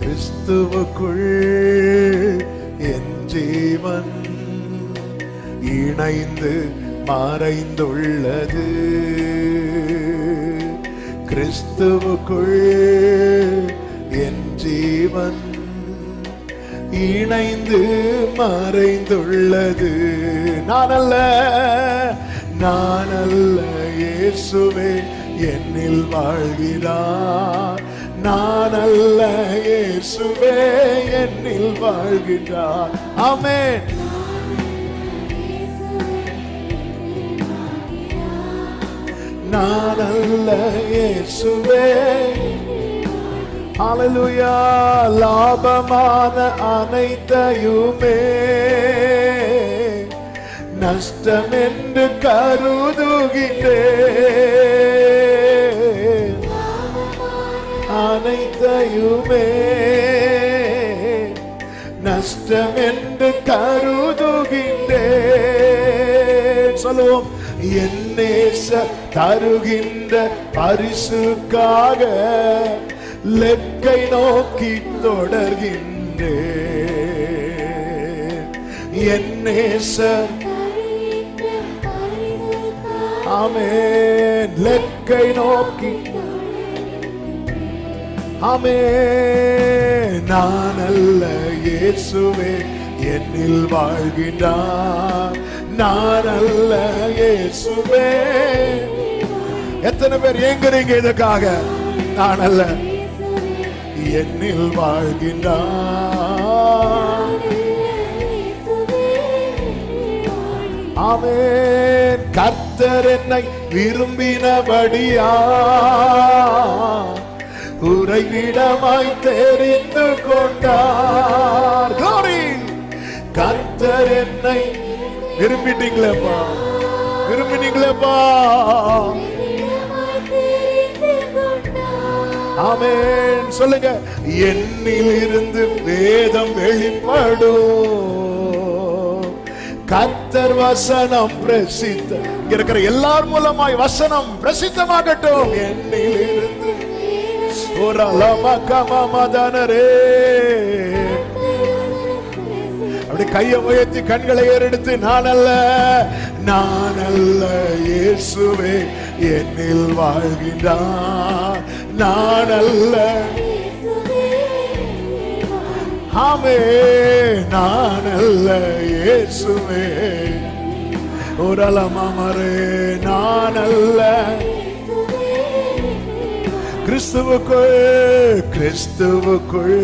கிறிஸ்துவுக்குள் என் ஜீவன் இணைந்து மறைந்துள்ளது. கிறிஸ்துவுக்குள் என் ஜீவன் இணைந்து மறைந்துள்ளது. நான் அல்ல நான் அல்ல இயேசுவே என்னில் வாழ்கிறார் நான் அல்ல இயேசுவே என்னில் வாழ்கின்றார். ஆமென். நான் அல்ல இயேசுவே. அலலுயா லாபமான அனைத்தையுமே. நஷ்டம் என்று கருதுகின்றேன் அனைத்தையுமே. நஷ்டம் என்று கருதுகின்றேன் சொல்லுவோம் என் நேச தருகின்ற பரிசுக்காக லெக்கை நோக்கி தொடர்கின்றேன் என் நேசர் ஆமென். லெக்கை நோக்கி ஆமே நான் அல்ல இயேசுவே என்னில் வாழ்கின்றார். நான் அல்ல இயேசுவே. எத்தனை பேர் ஏங்குறீங்க இதுக்காக? நான் அல்ல என்னில் வாழ்கின்றார். அமே கர்த்தர் என்னை விரும்பினபடியா உறைவிடமாய் தெரிந்து கொண்டார். Glory! கர்த்தர் என்னை விரும்பிட்டீங்களேப்பா. விரும்பினீங்களேப்பா. ஆமேன். சொல்லுங்க. என்னில் இருந்து வேதம் வெளிப்படும். கர்த்தர் வசனம் பிரசித்த. இருக்கிற எல்லார் மூலமாய் வசனம் பிரசித்தமாகட்டும். என்னில் அப்படி கையை உயர்த்தி கண்களை ஏறெடுத்து நான் அல்ல நான் அல்ல இயேசுவே என்னில் வாழ்கின்றான் நான் அல்ல ஆமே நான் அல்ல இயேசுவே. ஒரு அலமரே நான் அல்ல கிறிஸ்துவுக்குள் கிறிஸ்துவுக்குள்